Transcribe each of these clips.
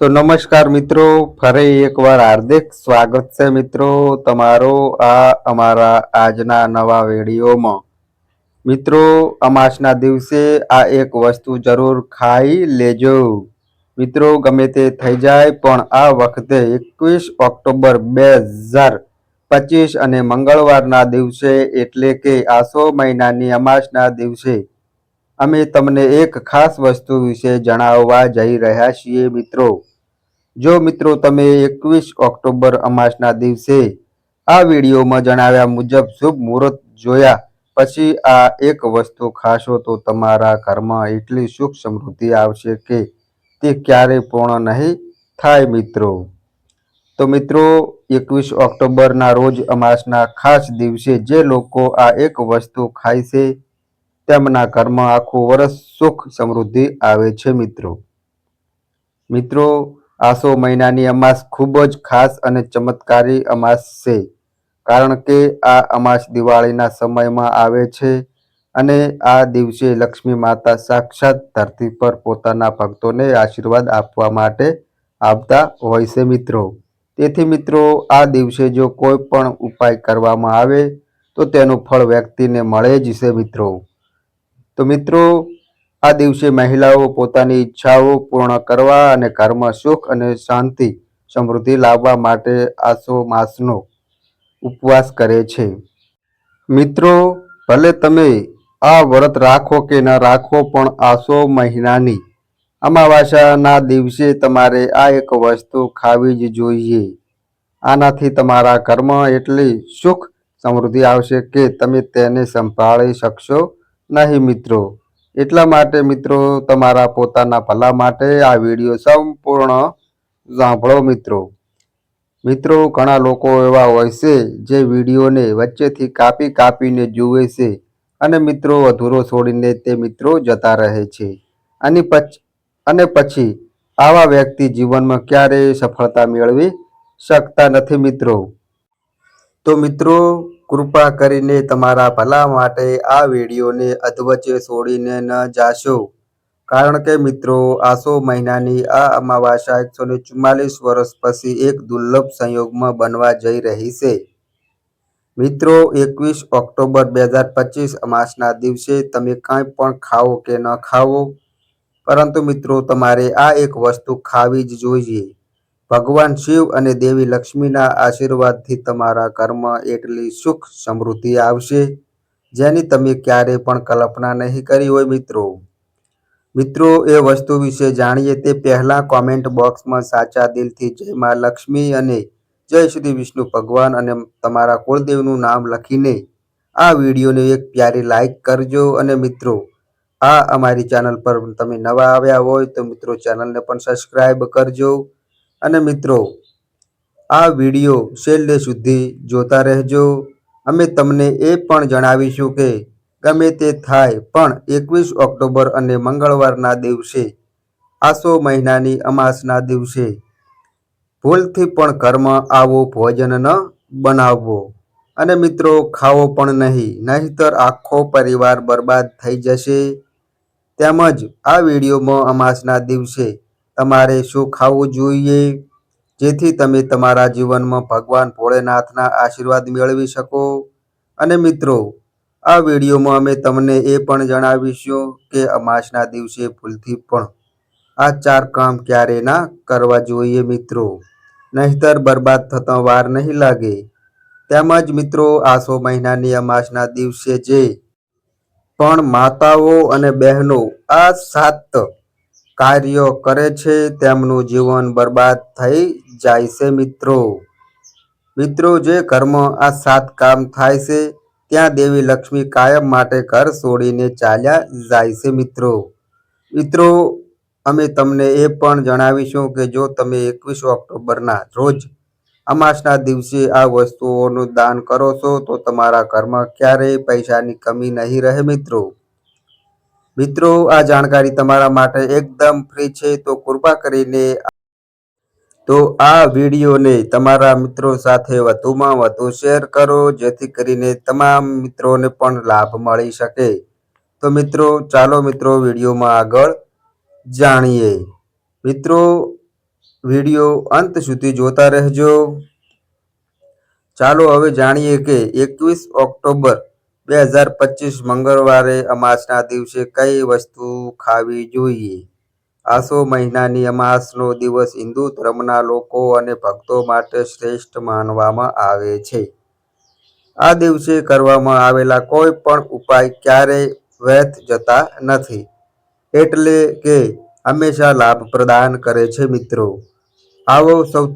તો નમસ્કાર મિત્રો, ફરી એકવાર હાર્દિક સ્વાગત છે મિત્રો તમારો આ અમારા આજના નવા વિડીયોમાં. મિત્રો, અમાસના દિવસે આ એક વસ્તુ જરૂર ખાઈ લેજો. મિત્રો, ગમે તે થઈ જાય, પણ આ વખતે એકવીસ ઓક્ટોબર બે હજાર પચીસ અને મંગળવારના દિવસે એટલે કે આસો મહિનાની અમાસના દિવસે અમે તમને એક ખાસ વસ્તુ વિશે જણાવવા જઈ રહ્યા છીએ મિત્રો. જો મિત્રો તમે એકવીસ ઓક્ટોબર અમાસના દિવસે આ વિડીયોમાં જણાવ્યા મુજબ શુભ મુહૂર્ત જોયા પછી આ એક વસ્તુ ખાશો તો તમારા ઘરમાં એટલી સુખ સમૃદ્ધિ આવશે કે તે ક્યારેય પૂર્ણ નહીં થાય મિત્રો. તો મિત્રો, એકવીસ ઓક્ટોબરના રોજ અમાસના ખાસ દિવસે જે લોકો આ એક વસ્તુ ખાય છે, તેમના ઘરમાં આખું વર્ષ સુખ સમૃદ્ધિ આવે છે મિત્રો. મિત્રો આસો મહિનાની અમાસ ખૂબ જ ખાસ અને ચમત્કારી અમાસ છે, કારણ કે આ અમાસ દિવાળીના સમયમાં આવે છે અને આ દિવસે લક્ષ્મી માતા સાક્ષાત ધરતી પર પોતાના ભક્તોને આશીર્વાદ આપવા માટે આવતા હોય છે મિત્રો. તેથી મિત્રો, આ દિવસે જો કોઈ પણ ઉપાય કરવામાં આવે, તો તેનું ફળ વ્યક્તિને મળે જ છે મિત્રો. તો મિત્રો આ દિવસે મહિલાઓ પોતાની ઈચ્છાઓ પૂર્ણ કરવા અને ઘરમાં સુખ અને શાંતિ, સમૃદ્ધિ લાવવા માટે આસો માસનો ઉપવાસ કરે છે. મિત્રો, ભલે તમે આ વ્રત રાખો કે ન રાખો, પણ આસો મહિનાની અમાવાસ્યાના દિવસે તમારે આ એક વસ્તુ ખાવી જ જોઈએ. આનાથી તમારા કર્મ એટલી સુખ સમૃદ્ધિ આવશે કે તમે તેને સંભાળી શકશો નહીં મિત્રો. એટલા માટે મિત્રો તમારા પોતાના ભલા માટે આ વીડિયો સંપૂર્ણ સાંભળો મિત્રો. મિત્રો, ઘણા લોકો એવા હોય છે જે વિડીયોને વચ્ચેથી કાપી કાપીને જુએ છે અને મિત્રો અધૂરો છોડીને તે મિત્રો જતા રહે છે. અને પછ, અને પછી આવા વ્યક્તિ જીવનમાં ક્યારેય સફળતા મેળવી શકતા નથી મિત્રો. તો મિત્રો કૃપા કરીને તમારા ભલા માટે આ વિડીયોને અધવચ્ચે છોડીને ન જાશો. કારણ કે મિત્રો, આસો મહિનાની આ અમાવાસ્યા એકસો ને ચુમ્માલીસ વર્ષ પછી એક દુર્લભ સંયોગમાં બનવા જઈ રહી છે. મિત્રો, એકવીસ ઓક્ટોબર બે હજાર પચીસ અમાસના દિવસે તમે કાંઈ પણ ખાઓ કે ન ખાઓ, પરંતુ મિત્રો, તમારે આ એક વસ્તુ ખાવી જ જોઈએ. ભગવાન શિવ અને દેવી લક્ષ્મીના આશીર્વાદથી તમારા કર્મ એટલી સુખ સમૃદ્ધિ આવશે, જેની તમે ક્યારેય પણ કલ્પના નહીં કરી હોય મિત્રો. મિત્રો, એ વસ્તુ વિશે જાણીએ તે પહેલા કોમેન્ટ બોક્સમાં સાચા દિલથી જય મા લક્ષ્મી અને જય શ્રી વિષ્ણુ ભગવાન અને તમારા કુળદેવનું નામ લખીને આ વિડીયોને એક પ્યારી લાઈક કરજો અને મિત્રો, આ અમારી ચેનલ પર તમે નવા આવ્યા હોય તો મિત્રો ચેનલને પણ સબસ્ક્રાઈબ કરજો. અને મિત્રો, આ વીડિયો છેલ્લે સુધી જોતા રહેજો. અમે તમને એ પણ જણાવીશું કે ગમે તે થાય, પણ એકવીસ ઓક્ટોબર અને મંગળવારના દિવસે, આસો મહિનાની અમાસના દિવસે, ભૂલથી પણ ઘરમાં આવો, ભોજન ન બનાવવો. અને મિત્રો, ખાવો પણ નહીં, નહીંતર આખો પરિવાર બરબાદ થઈ જશે. તેમજ આ વિડીયોમાં અમાસના દિવસે તમારે શું ખાવું જોઈએ? જેથી તમે તમારા જીવનમાં ભગવાન ભોળેનાથના આશીર્વાદ મેળવી શકો. અને મિત્રો, આ વિડીયોમાં અમે તમને એ પણ જણાવીશું કે અમાસના દિવસે ભૂલથી પણ આ ચાર કામ ક્યારે ના કરવા જોઈએ મિત્રો. નહીતર બરબાદ થતો વાર નહીં લાગે. તેમજ મિત્રો આસો મહિનાની અમાસના દિવસે જે પણ માતાઓ અને બહેનો આ સાત કાર્યો કરે છે, તેમનું જીવન બરબાદ થઈ જાય છે, મિત્રો. મિત્રો, જે ઘરમાં આ સાત કામ થાય છે, ત્યાં દેવી લક્ષ્મી કાયમ માટે ઘર છોડીને ચાલ્યા જાય છે, મિત્રો. મિત્રો, અમે તમને એ પણ જણાવીશું કે જો તમે એકવીસ ઓક્ટોબરના રોજ અમાસના દિવસે આ વસ્તુઓનું દાન કરો છો, તો તમારા ઘરમાં ક્યારેય પૈસાની કમી નહીં રહે, મિત્રો. મિત્રો, આ જાણકારી તમારા માટે એકદમ ફ્રી છે, તો કૃપા કરીને તો આ વિડીયોને તમારા મિત્રો સાથે વધુમાં વધુ શેર કરો, જેથી કરીને તમામ મિત્રોને પણ લાભ મળી શકે. તો મિત્રો, ચાલો મિત્રો વિડીયોમાં આગળ જાણીએ. મિત્રો, વીડિયો અંત સુધી જોતા રહેજો. ચાલો હવે જાણીએ કે એકવીસ ઓક્ટોબર બે હજાર પચીસ મંગળવારે અમાસના દિવસે કઈ વસ્તુ ખાવી જોઈએ? આસો મહિનાની અમાસનો દિવસ હિન્દુ ધર્મના લોકો અને ભક્તો માટે શ્રેષ્ઠ માનવામાં આવે છે. આ દિવસે કરવામાં આવેલા કોઈ પણ ઉપાય ક્યારેય વ્યર્થ જતા નથી. એટલે કે હંમેશા લાભ પ્રદાન કરે છે મિત્રો. આવો સૌ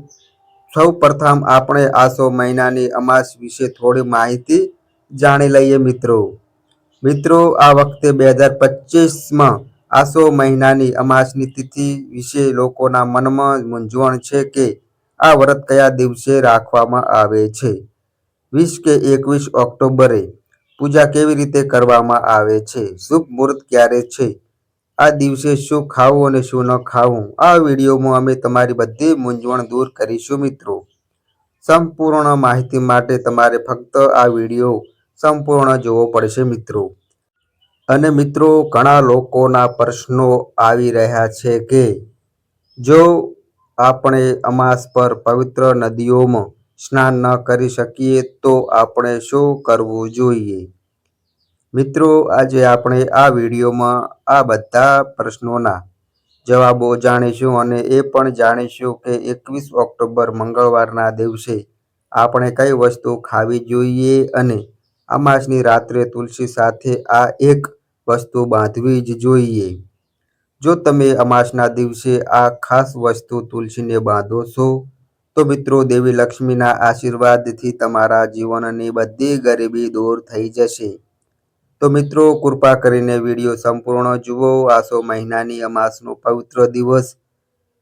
સૌ પ્રથમ આપણે આસો મહિનાની અમાસ વિશે થોડી માહિતી જાણી લઈએ મિત્રો. મિત્રો, આ વખતે બે હજાર પચીસમાં આસો મહિનાની અમાસની તિથિ વિશે લોકોના મનમાં મૂંઝવણ છે કે આ વ્રત કયા દિવસે રાખવામાં આવે છે? વીસ કે એકવીસ ઓક્ટોબરે પૂજા કેવી રીતે કરવામાં આવે છે? શુભ મુહૂર્ત ક્યારે છે? આ દિવસે શું ખાવું અને શું ન ખાવું? આ વિડીયોમાં અમે તમારી બધી મૂંઝવણ દૂર કરીશું મિત્રો. સંપૂર્ણ માહિતી માટે તમારે ફક્ત આ વીડિયો સંપૂર્ણ જોવો પડશે મિત્રો. અને મિત્રો, ઘણા લોકોના પ્રશ્નો આવી રહ્યા છે કે, જો આપણે અમાસ પર પવિત્ર નદીઓમાં સ્નાન ન કરી શકીએ, તો આપણે શું કરવું જોઈએ? મિત્રો, આજે આપણે આ વિડીયોમાં આ બધા પ્રશ્નોના જવાબો જાણીશું અને એ પણ જાણીશું કે એકવીસ ઓક્ટોબર મંગળવારના દિવસે આપણે કઈ વસ્તુ ખાવી જોઈએ અને અમાસની રાત્રે તુલસી સાથે આ એક વસ્તુ બાંધવી જ જોઈએ. જો તમે અમાસના દિવસે આ ખાસ વસ્તુ તુલસીને બાંધો છો, તો મિત્રો દેવી લક્ષ્મીના આશીર્વાદથી તમારા જીવનની બધી ગરીબી દૂર થઈ જશે. તો મિત્રો, કૃપા કરીને વીડિયો સંપૂર્ણ જુઓ. આસો મહિનાની અમાસનો પવિત્ર દિવસ.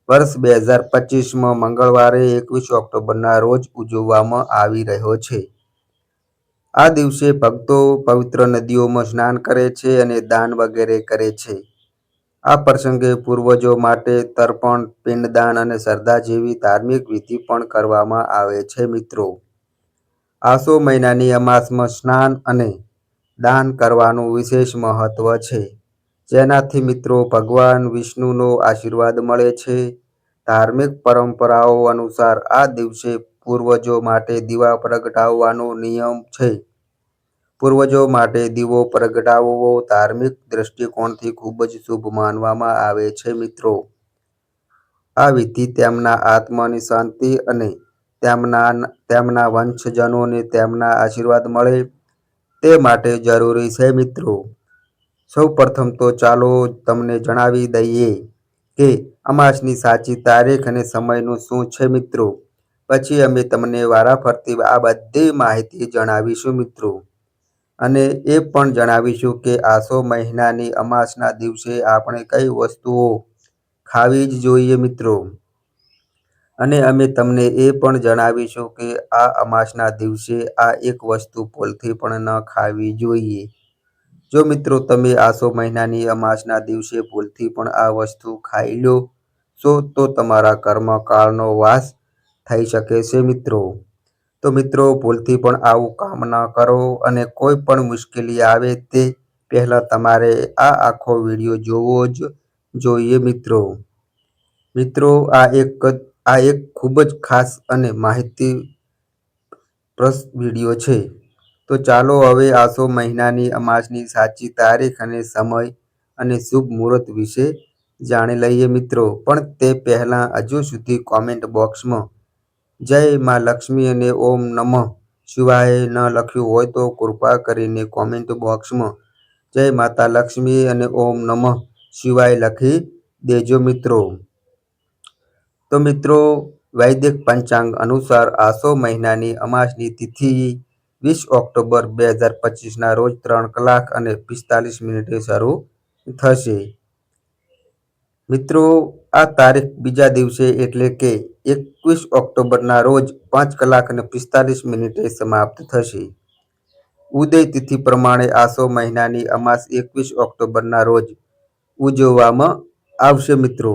વર્ષ બે હજાર પચીસમાં મંગળવારે એકવીસ ઓક્ટોબરના રોજ ઉજવવામાં આવી રહ્યો છે. આ દિવસે ભક્તો પવિત્ર નદીઓમાં સ્નાન કરે છે અને દાન વગેરે કરે છે. આ પ્રસંગે પૂર્વજો માટે તર્પણ, પિંડદાન અને શ્રદ્ધા જેવી ધાર્મિક વિધિ પણ કરવામાં આવે છે મિત્રો. આસો મહિનાની અમાસમાં સ્નાન અને દાન કરવાનું વિશેષ મહત્વ છે. જેનાથી મિત્રો ભગવાન વિષ્ણુનો આશીર્વાદ મળે છે. ધાર્મિક પરંપરાઓ અનુસાર આ દિવસે પૂર્વજો માટે દીવા પ્રગટાવવાનો નિયમ છે. પૂર્વજો માટે દીવો પ્રગટાવવો ધાર્મિક દ્રષ્ટિકોણથી ખૂબ જ શુભ માનવામાં આવે છે, મિત્રો. આ વિધિ તેમના આત્માની શાંતિ અને તેમના તેમના વંશજનોને તેમના આશીર્વાદ મળે તે માટે જરૂરી છે, મિત્રો. સૌ પ્રથમ તો ચાલો તમને જણાવી દઈએ કે અમાસની સાચી તારીખ અને સમયનું શું છે, મિત્રો? પછી અમે તમને વારાફરતી આ બધી માહિતી જણાવીશું મિત્રો. અને એ પણ જણાવીશું કે આસો મહિનાની અમાસના દિવસે આપણે કઈ વસ્તુઓ ખાવી જ જોઈએ મિત્રો. અને અમે તમને એ પણ જણાવીશું કે આ અમાસના દિવસે આ એક વસ્તુ ભૂલથી પણ ન ખાવી જોઈએ. જો મિત્રો તમે આસો મહિનાની અમાસના દિવસે ભૂલથી પણ આ વસ્તુ ખાઈ લો છો તો તમારા કર્મકાળનો વાસ થઈ શકે છે મિત્રો. તો મિત્રો, ભૂલથી પણ આવું કામ ન કરો અને કોઈ પણ મુશ્કેલી આવે તે પહેલાં તમારે આ આખો વીડિયો જોવો જ જોઈએ મિત્રો. મિત્રો, આ એક આ એક ખૂબ જ ખાસ અને માહિતી પ્રસ વીડિયો છે. તો ચાલો હવે આસો મહિનાની અમાસની સાચી તારીખ અને સમય અને શુભ મુહૂર્ત વિશે જાણી લઈએ મિત્રો. પણ તે પહેલાં હજુ સુધી કોમેન્ટ બોક્સમાં જય માં લક્ષ્મી અને ઓમ નમઃ. શિવાય ન લખ્યું હોય તો કૃપા કરીને કોમેન્ટ બોક્સમાં જય માતા લક્ષ્મી અને ઓમ નમઃ શિવાય લખી દેજો મિત્રો. તો મિત્રો, વૈદિક પંચાંગ અનુસાર આસો મહિનાની અમાસની તિથિ વીસ ઓક્ટોબર બે હજાર પચીસના રોજ ત્રણ કલાક અને પિસ્તાલીસ મિનિટે શરૂ થશે. મિત્રો, આ તારીખ બીજા દિવસે એટલે કે એકવીસ ઓક્ટોબરના રોજ પાંચ કલાક અને પિસ્તાલીસ મિનિટે સમાપ્ત થશે. ઉદય તિથિ પ્રમાણે આસો મહિનાની અમાસ એકવીસ ઓક્ટોબરના રોજ ઉજવવામાં આવશે મિત્રો.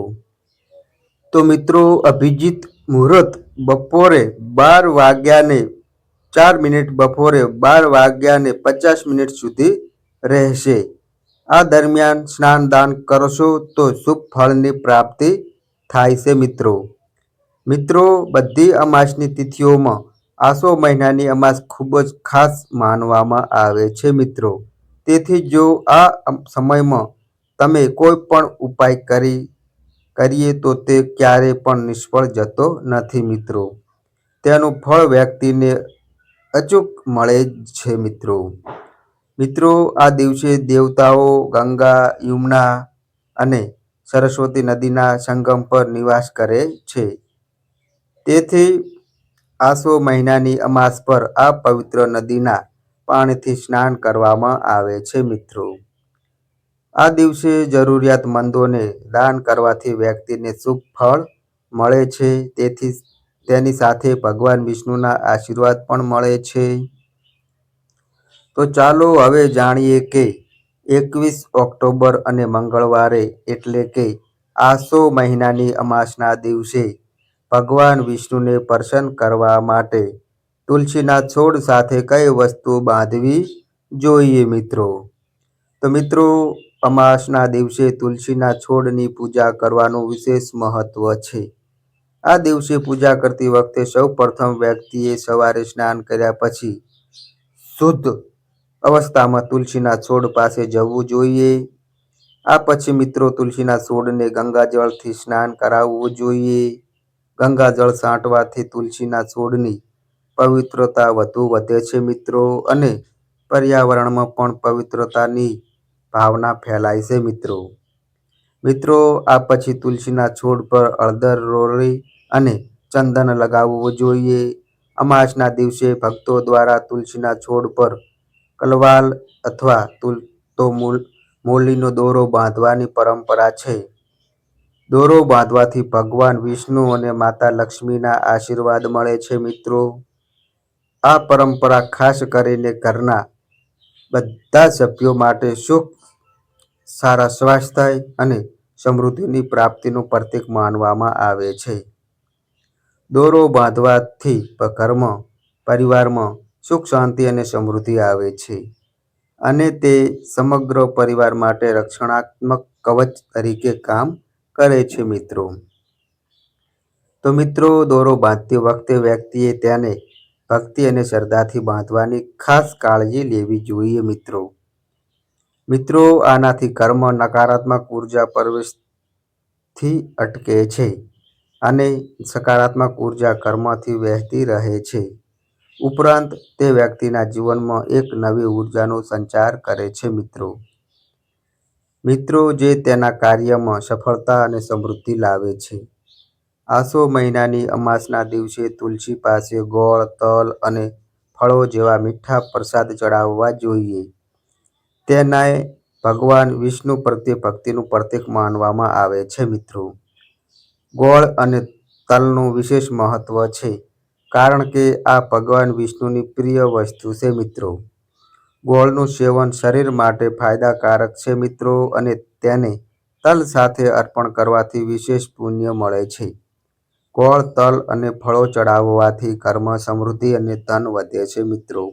તો મિત્રો, અભિજીત મુહૂર્ત બપોરે બાર વાગ્યાને ચાર મિનિટ બપોરે બાર વાગ્યાને પચાસ મિનિટ સુધી રહેશે. આ દરમિયાન સ્નાન દાન કરશો તો શુભ ફળની પ્રાપ્તિ થાય છે, મિત્રો. મિત્રો, બધી અમાસની તિથિઓમાં આસો મહિનાની અમાસ ખૂબ જ ખાસ માનવામાં આવે છે, મિત્રો. તેથી જો આ સમયમાં તમે કોઈ પણ ઉપાય કરી, કરીએ તો તે ક્યારે પણ નિષ્ફળ જતો નથી, મિત્રો. તેનું ફળ વ્યક્તિને અચૂક મળે જ છે, મિત્રો. મિત્રો, આ દિવસે દેવતાઓ ગંગા, યમુના અને સરસ્વતી નદીના સંગમ પર નિવાસ કરે છે. તેથી આસો મહિનાની અમાસ પર આ પવિત્ર નદીના પાણીથી સ્નાન કરવામાં આવે છે મિત્રો. આ દિવસે જરૂરિયાતમંદોને દાન કરવાથી વ્યક્તિને શુભ ફળ મળે છે. તેથી તેની સાથે ભગવાન વિષ્ણુના આશીર્વાદ પણ મળે છે. તો ચાલો હવે જાણીએ કે એકવીસ ઓક્ટોબર અને મંગળવારે એટલે કે આસો મહિનાની અમાસના દિવસે ભગવાન વિષ્ણુને પ્રસન્ન કરવા માટે તુલસીના છોડ સાથે કઈ વસ્તુ બાંધવી જોઈએ મિત્રો? તો મિત્રો, અમાસના દિવસે તુલસીના છોડની પૂજા કરવાનું વિશેષ મહત્વ છે. આ દિવસે પૂજા કરતી વખતે સૌ પ્રથમ વ્યક્તિએ સવારે સ્નાન કર્યા પછી શુદ્ધ અવસ્થામાં તુલસીના છોડ પાસે જવું જોઈએ. આ પછી મિત્રો તુલસીના છોડને ગંગાજળથી સ્નાન કરાવવું જોઈએ. ગંગાજળ છાંટવાથી તુલસીના છોડની પવિત્રતા વધુ વધે છે મિત્રો અને પર્યાવરણમાં પણ પવિત્રતાની ભાવના ફેલાય છે મિત્રો. મિત્રો, આ પછી તુલસીના છોડ પર હળદર રોળી અને ચંદન લગાવવું જોઈએ. અમાસના દિવસે ભક્તો દ્વારા તુલસીના છોડ પર કલવાલ અથવા તો મૂલ મૂલીનો દોરો બાંધવાની પરંપરા છે. દોરો બાંધવાથી ભગવાન વિષ્ણુ અને માતા લક્ષ્મીના આશીર્વાદ મળે છે મિત્રો. આ પરંપરા ખાસ કરીને ઘરના બધા સભ્યો માટે સુખ સારા સ્વાસ્થ્ય અને સમૃદ્ધિની પ્રાપ્તિનું પ્રતીક માનવામાં આવે છે. દોરો બાંધવાથી ઘરમાં, પરિવારમાં સુખ, શાંતિ અને સમૃદ્ધિ આવે છે. અને તે સમગ્ર પરિવાર માટે રક્ષણાત્મક કવચ તરીકે કામ કરે છે મિત્રો. તો મિત્રો, દોરો બાંધતી વખતે વ્યક્તિએ તેને ભક્તિ અને શ્રદ્ધાથી બાંધવાની ખાસ કાળજી લેવી જોઈએ મિત્રો. મિત્રો, આનાથી કર્મ નકારાત્મક ઊર્જા પ્રવેશથી અટકે છે અને સકારાત્મક ઊર્જા કર્મથી વહેતી રહે છે. ઉપરાંત તે વ્યક્તિના જીવનમાં એક નવી ઉર્જાનો સંચાર કરે છે મિત્રો. મિત્રો જે તેના કાર્યમાં સફળતા અને સમૃદ્ધિ લાવે છે. આસો મહિનાની અમાસના દિવસે તુલસી પાસે ગોળ, તલ અને ફળો જેવા મીઠા પ્રસાદ ચડાવવા જોઈએ. તેનાય ભગવાન વિષ્ણુ પ્રત્યે ભક્તિનું પ્રતીક માનવામાં આવે છે મિત્રો. ગોળ અને તલનું વિશેષ મહત્વ છે. કારણ કે આ ભગવાન વિષ્ણુની પ્રિય વસ્તુ છે મિત્રો. ગોળનું સેવન શરીર માટે ફાયદાકારક છે મિત્રો અને તેને તલ સાથે અર્પણ કરવાથી વિશેષ પુણ્ય મળે છે. ગોળ, તલ અને ફળો ચડાવવાથી કર્મ, સમૃદ્ધિ અને ધન વધે છે મિત્રો.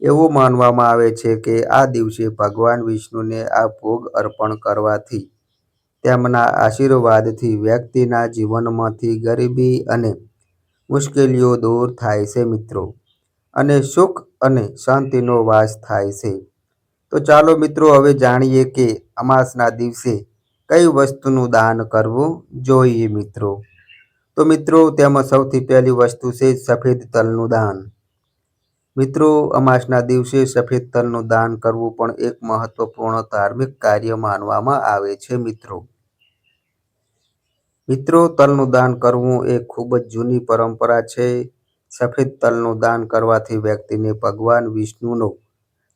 એવું માનવામાં આવે છે કે આ દિવસે ભગવાન વિષ્ણુને આ ભોગ અર્પણ કરવાથી તેમના આશીર્વાદથી વ્યક્તિના જીવનમાંથી ગરીબી અને મુશ્કેલીઓ દૂર થાય છે મિત્રો. અને સુખ અને શાંતિનો વાસ થાય છે. તો ચાલો મિત્રો હવે જાણીએ કે અમાસના દિવસે કઈ વસ્તુનું દાન કરવું જોઈએ મિત્રો. તો મિત્રો, તેમાં સૌથી પહેલી વસ્તુ છે સફેદ તલનું દાન. મિત્રો, અમાસના દિવસે સફેદ તલનું દાન કરવું પણ એક મહત્વપૂર્ણ ધાર્મિક કાર્ય માનવામાં આવે છે મિત્રો. મિત્રો, તલનું દાન કરવું એ ખૂબ જ જૂની પરંપરા છે. સફેદ તલનું દાન કરવાથી વ્યક્તિને ભગવાન વિષ્ણુનો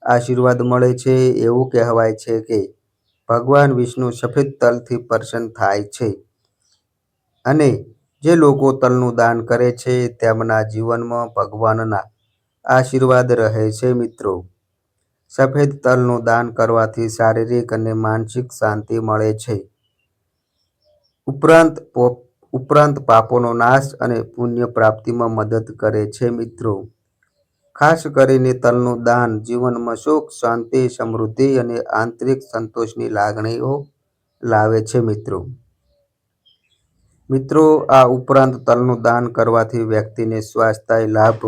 આશીર્વાદ મળે છે. એવું કહેવાય છે કે ભગવાન વિષ્ણુ સફેદ તલથી પ્રસન્ન થાય છે અને જે લોકો તલનું દાન કરે છે તેમના જીવનમાં ભગવાનના આશીર્વાદ રહે છે મિત્રો. સફેદ તલનું દાન કરવાથી શારીરિક અને માનસિક શાંતિ મળે છે. ઉપરાંત ઉપરાંત પાપોનો નાશ અને પુણ્ય પ્રાપ્તિમાં મદદ કરે છે મિત્રો. ખાસ કરીને તલનું દાન, જીવનમાં સુખ, શાંતિ, સમૃદ્ધિ અને આંતરિક સંતોષની લાગણીઓ લાવે છે મિત્રો. મિત્રો, આ ઉપરાંત તલનું દાન કરવાથી વ્યક્તિને સ્વાસ્થ્ય, લાભ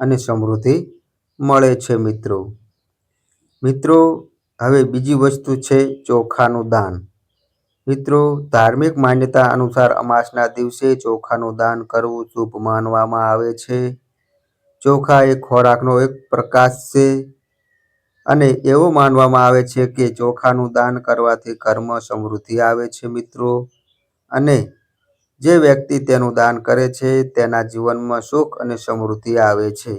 અને સમૃદ્ધિ મળે છે મિત્રો. મિત્રો, હવે બીજી વસ્તુ છે ચોખાનું દાન. મિત્રો, ધાર્મિક માન્યતા અનુસાર અમાસના દિવસે ચોખાનું દાન કરવું શુભ માનવામાં આવે છે. ચોખા એ ખોરાકનો એક પ્રકાશ છે અને એવું માનવામાં આવે છે કે ચોખાનું દાન કરવાથી કર્મ સમૃદ્ધિ આવે છે, મિત્રો. અને જે વ્યક્તિ તેનું દાન કરે છે, તેના જીવનમાં સુખ અને સમૃદ્ધિ આવે છે.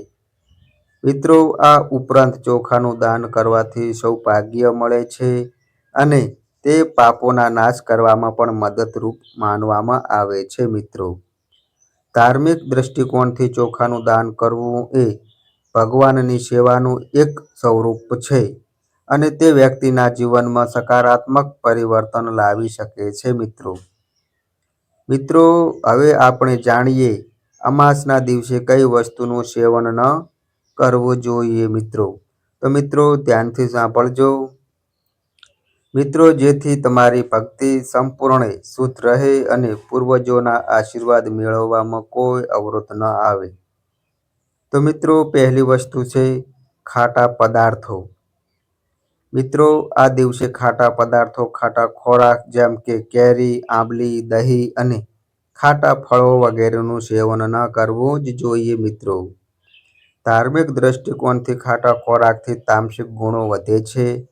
મિત્રો, આ ઉપરાંત ચોખાનું દાન કરવાથી સૌભાગ્ય મળે છે અને તે પાપોના નાશ કરવામાં પણ મદદરૂપ માનવામાં આવે છે, મિત્રો. ધાર્મિક દ્રષ્ટિકોણથી ચોખાનું દાન કરવું એ ભગવાનની સેવાનું એક સ્વરૂપ છે અને તે વ્યક્તિના જીવનમાં સકારાત્મક પરિવર્તન લાવી શકે છે, મિત્રો. મિત્રો, હવે આપણે જાણીએ અમાસના દિવસે કઈ વસ્તુનું સેવન ન કરવું જોઈએ, મિત્રો. તો મિત્રો, ધ્યાનથી સાંભળજો. મિત્રો, જેથી તમારી ભક્તિ સંપૂર્ણ શુદ્ધ રહે અને પૂર્વજોના આશીર્વાદ મેળવવામાં કોઈ અવરોધ ન આવે. તો મિત્રો, પહેલી વસ્તુ છે ખાટા પદાર્થો. મિત્રો, આ દિવસે ખાટા પદાર્થો, ખાટા ખોરાક જેમ કે કેરી, આંબલી, દહીં અને ખાટા ફળો વગેરેનું સેવન ન કરવું જ જોઈએ મિત્રો. ધાર્મિક દ્રષ્ટિકોણથી ખાટા ખોરાકથી તામસિક ગુણો વધે છે.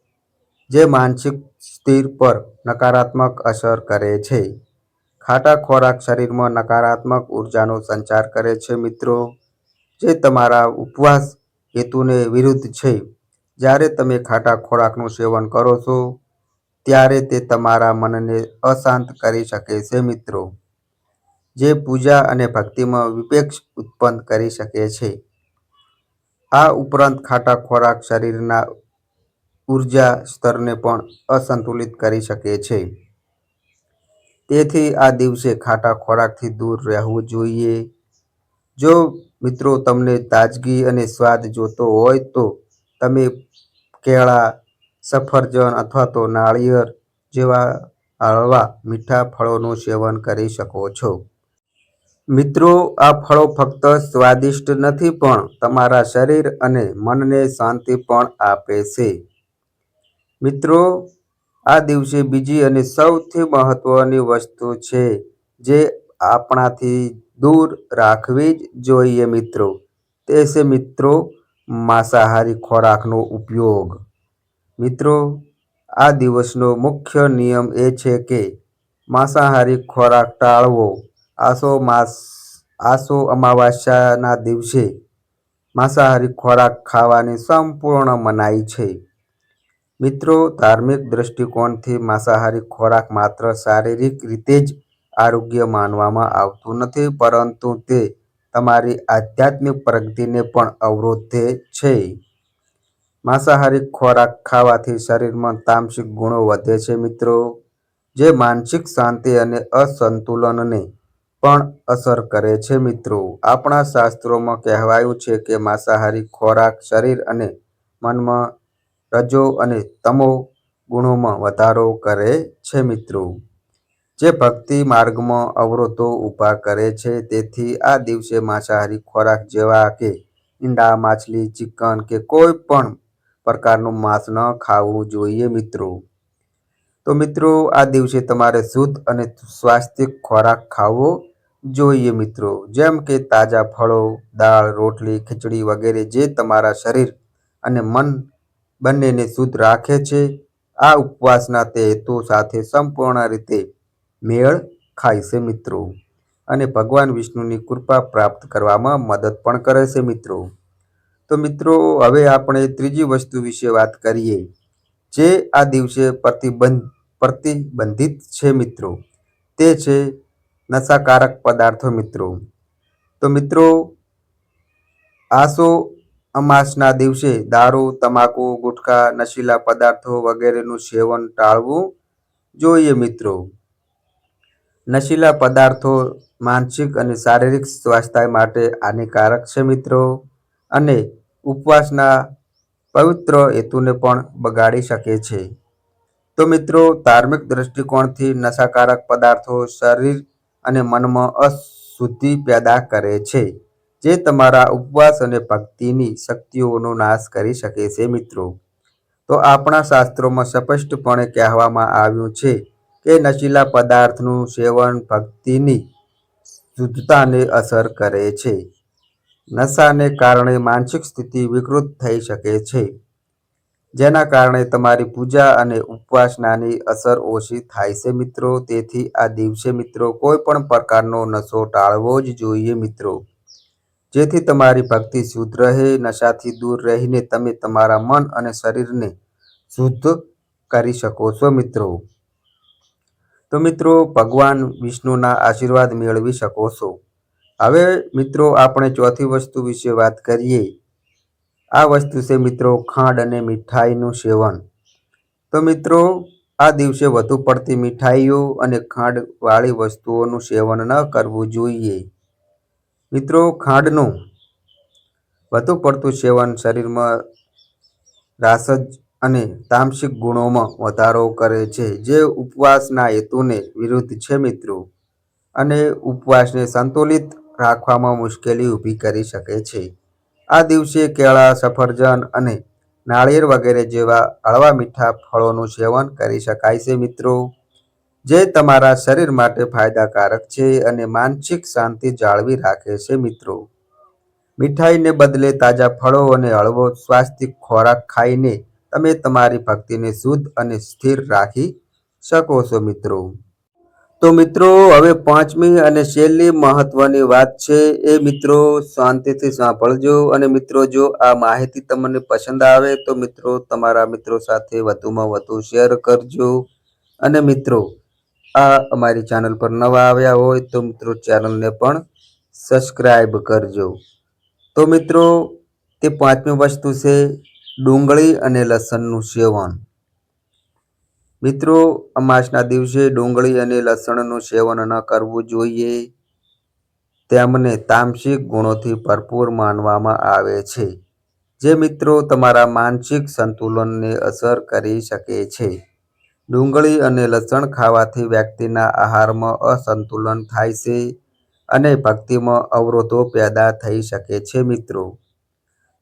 જે માનસિક સ્થિર પર નકારાત્મક અસર કરે છે. ખાટા ખોરાક શરીરમાં નકારાત્મક ઉર્જાનો સંચાર કરે છે, મિત્રો. જે તમારા ઉપવાસ હેતુને વિરુદ્ધ છે. જ્યારે તમે ખાટા ખોરાકનું સેવન કરો છો, ત્યારે તે તમારા મનને અશાંત કરી શકે છે, મિત્રો. જે પૂજા અને ભક્તિમાં વિપેક્ષ ઉત્પન્ન કરી શકે છે. આ ઉપરાંત ખાટા ખોરાક શરીરના ઊર્જા સ્તરને પણ અસંતુલિત કરી શકે છે. તેથી આ દિવસે ખાટા ખોરાકથી દૂર રહેવું જોઈએ. જો મિત્રો તમને તાજગી અને સ્વાદ જોતો હોય તો તમે કેળા, સફરજન અથવા તો નાળિયેર જેવા હળવા મીઠા ફળોનું સેવન કરી શકો છો. મિત્રો, આ ફળો ફક્ત સ્વાદિષ્ટ નથી પણ તમારા શરીર અને મનને શાંતિ પણ આપે છે. મિત્રો, આ દિવસે બીજી અને સૌથી મહત્વની વસ્તુ છે જે આપણાથી દૂર રાખવી જ જોઈએ મિત્રો. તે છે મિત્રો માંસાહારી ખોરાકનો ઉપયોગ. મિત્રો, આ દિવસનો મુખ્ય નિયમ એ છે કે માંસાહારી ખોરાક ટાળવો. આસો માસ, આસો અમાવાસ્યાના દિવસે માંસાહારી ખોરાક ખાવાની સંપૂર્ણ મનાઈ છે. મિત્રો, ધાર્મિક દ્રષ્ટિકોણથી માંસાહારી ખોરાક માત્ર શારીરિક રીતે જ આરોગ્ય માનવામાં આવતું નથી, પરંતુ તે તમારી આધ્યાત્મિક પ્રગતિને પણ અવરોધે છે. માંસાહારી ખોરાક ખાવાથી શરીરમાં તામસિક ગુણો વધે છે, મિત્રો, જે માનસિક શાંતિ અને અસંતુલનને પણ અસર કરે છે, મિત્રો. આપણા શાસ્ત્રોમાં કહેવાયું છે કે માંસાહારી ખોરાક શરીર અને મનમાં રજો અને તમો ગુણોમાં વધારો કરે છે મિત્રો. જે ભક્તિ માર્ગમાં અવરોધો ઊભા કરે છે, તેથી આ દિવસે માંસાહારી ખોરાક જેવા કે ઈંડા, માછલી, ચિકન કે કોઈ પણ પ્રકારનું માંસ ન ખાવું જોઈએ મિત્રો. તો મિત્રો, આ દિવસે તમારે શુદ્ધ અને સ્વાસ્થ્ય ખોરાક ખાવો જોઈએ મિત્રો. જેમ કે તાજા ફળો, દાળ, રોટલી, ખીચડી વગેરે જે તમારા શરીર અને મન બંનેને શુદ્ધ રાખે છે. આ ઉપવાસના તે હેતુ સાથે સંપૂર્ણ રીતે મેળ ખાય છે મિત્રો. અને ભગવાન વિષ્ણુની કૃપા પ્રાપ્ત કરવામાં મદદ પણ કરે છે મિત્રો. તો મિત્રો, હવે આપણે ત્રીજી વસ્તુ વિશે વાત કરીએ, જે આ દિવસે પ્રતિબંધ, પ્રતિબંધિત છે મિત્રો. તે છે નશાકારક પદાર્થો મિત્રો. તો મિત્રો, આસો અમાસના દિવસે દારૂ, તમાકુ, ગુટખા, નશીલા પદાર્થો વગેરેનું સેવન ટાળવું જોઈએ મિત્રો. નશીલા પદાર્થો માનસિક અને શારીરિક સ્વાસ્થ્ય માટે હાનિકારક છે મિત્રો અને ઉપવાસના પવિત્ર હેતુને પણ બગાડી શકે છે. તો મિત્રો, ધાર્મિક દ્રષ્ટિકોણથી નશાકારક પદાર્થો શરીર અને મનમાં અશુદ્ધિ પેદા કરે છે. જે તમારા ઉપવાસ અને ભક્તિની શક્તિઓનો નાશ કરી શકે છે, મિત્રો. તો આપણા શાસ્ત્રોમાં સ્પષ્ટપણે કહેવામાં આવ્યું છે કે નશીલા પદાર્થનું સેવન ભક્તિની શુદ્ધતાને અસર કરે છે. નશાને કારણે માનસિક સ્થિતિ વિકૃત થઈ શકે છે, જેના કારણે તમારી પૂજા અને ઉપવાસનાની અસર ઓછી થાય છે, મિત્રો. તેથી આ દિવસે, મિત્રો, કોઈ પણ પ્રકારનો નશો ટાળવો જ જોઈએ, મિત્રો. જેથી તમારી ભક્તિ શુદ્ધ રહે, નશાથી દૂર રહીને તમે તમારા મન અને શરીરને શુદ્ધ કરી શકો છો મિત્રો. તો મિત્રો, ભગવાન વિષ્ણુના આશીર્વાદ મેળવી શકો છો. હવે મિત્રો, આપણે ચોથી વસ્તુ વિશે વાત કરીએ. આ વસ્તુ છે મિત્રો, ખાંડ અને મીઠાઈનું સેવન. તો મિત્રો, આ દિવસે વધુ પડતી મીઠાઈઓ અને ખાંડવાળી વસ્તુઓનું સેવન ન કરવું જોઈએ. મિત્રો, ખાંડનું વધુ પડતું સેવન શરીરમાં રાસજ અને તામસિક ગુણોમાં વધારો કરે છે. જે ઉપવાસના હેતુને વિરુદ્ધ છે મિત્રો અને ઉપવાસને સંતુલિત રાખવામાં મુશ્કેલી ઊભી કરી શકે છે. આ દિવસે કેળા, સફરજન અને નાળિયેર વગેરે જેવા હળવા મીઠા ફળોનું સેવન કરી શકાય છે મિત્રો. જે તમારા શરીર માટે ફાયદાકારક છે અને માનસિક શાંતિ જાળવી રાખે છે મિત્રો. મીઠાઈને બદલે તાજા ફળો અને હળવો સ્વાસ્થિક ખોરાક ખાઈને તમે તમારી ભક્તિને શુદ્ધ અને સ્થિર રાખી શકો છો મિત્રો. તો મિત્રો, હવે પાંચમી અને છેલ્લી મહત્વની વાત છે એ મિત્રો શાંતિથી સાંભળજો અને મિત્રો, જો આ માહિતી તમને પસંદ આવે તો મિત્રો, તમારા મિત્રો સાથે વધુમાં વધુ શેર કરજો. અને મિત્રો આ અમારી ચેનલ પર નવા આવ્યા હોય તો મિત્રો ચેનલને પણ સબસ્ક્રાઈબ કરજો. તો મિત્રો, તે પાંચમી વસ્તુ છે ડુંગળી અને લસણનું સેવન. મિત્રો, અમાસના દિવસે ડુંગળી અને લસણનું સેવન ન કરવું જોઈએ. તેમને તામસિક ગુણોથી ભરપૂર માનવામાં આવે છે. જે મિત્રો તમારા માનસિક સંતુલનને અસર કરી શકે છે. ડુંગળી અને લસણ ખાવાથી વ્યક્તિના આહારમાં અસંતુલન થાય છે અને ભક્તિમાં અવરોધો પેદા થઈ શકે છે મિત્રો.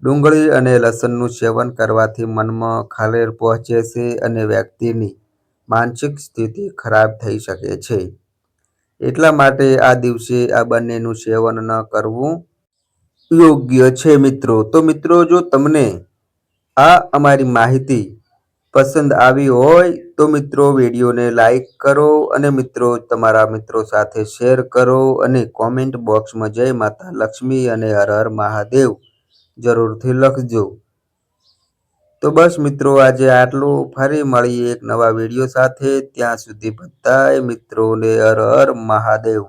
ડુંગળી અને લસણનું સેવન કરવાથી મનમાં ખલેલ પહોંચે છે અને વ્યક્તિની માનસિક સ્થિતિ ખરાબ થઈ શકે છે. એટલા માટે આ દિવસે આ બંનેનું સેવન ન કરવું યોગ્ય છે મિત્રો. તો મિત્રો જો તમને આ અમારી માહિતી પસંદ આવી હોય તો મિત્રો વિડીયોને લાઈક કરો અને મિત્રો તમારા મિત્રો સાથે શેર કરો અને કોમેન્ટ બોક્સમાં જય માતા લક્ષ્મી અને હર હર મહાદેવ જરૂરથી લખજો. તો બસ મિત્રો આજે આટલું. ફરી મળીએ એક નવા વીડિયો સાથે. ત્યાં સુધી બધાય મિત્રોને હર હર મહાદેવ.